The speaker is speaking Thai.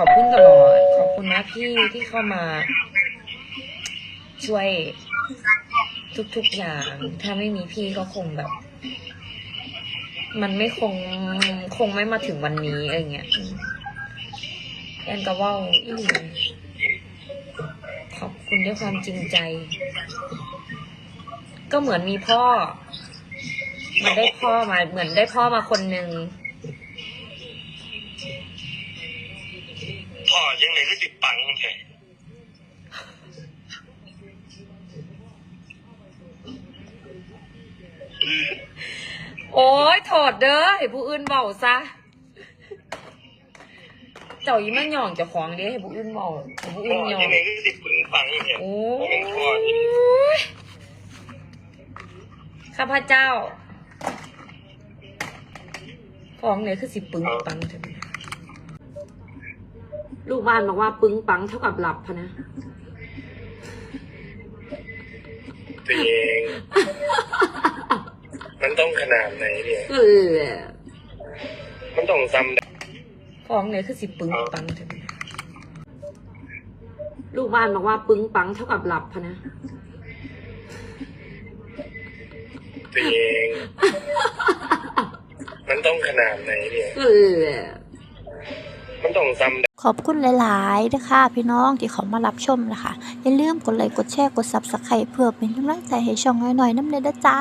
ขอบคุณตลอด ขอบคุณนะพี่ที่เข้ามา ช่วยทุกๆอย่าง ถ้าไม่มีพี่ก็คงแบบ มันไม่คงคงไม่มาถึงวันนี้อะไรเงี้ยแอนก็ว่าอีหลีขอบคุณด้วยความจริงใจ ก็เหมือนมีพ่อ มันได้พ่อมาเหมือนได้พ่อมาคนหนึ่ง พ่อยังไงก็สิปังแท้โอ้ยโถดเด้อให้ผู้อื่นเบาซะ เจ้าอีมันหย่องเจ้าของเด้ให้ผู้อื่นเบาให้ผู้อื่นหย่อยังงไงก็สิปึงปังแท้โอ้เป็นพ่อที่ยข้าพเจ้าฟ้องเนี่ยคือสิปึงปังเถอะ ลูกบ้านบอกว่าปึงปังเท่ากับหลับพะนะตัวเอง มันต้องขนาดไหนเนี่ยเออมันต้องซ้ำได้ฟ้องเนี่ยคือสิปึงปังเถอะลูกบ้านบอกว่าปึงปังเท่ากับหลับพะนะตัวเอง มันต้องขนาดไหนเนี่ยเออ มันต้องซ้ำขอบคุณหลาย ๆ นะคะพี่น้องที่เขามารับชมนะคะอย่าลืมกดไลค์กดแชร์กดซับสไครต์เพื่อเป็นกำลังใจให้ช่องน้อยๆน้ำเนยเด้อจ้า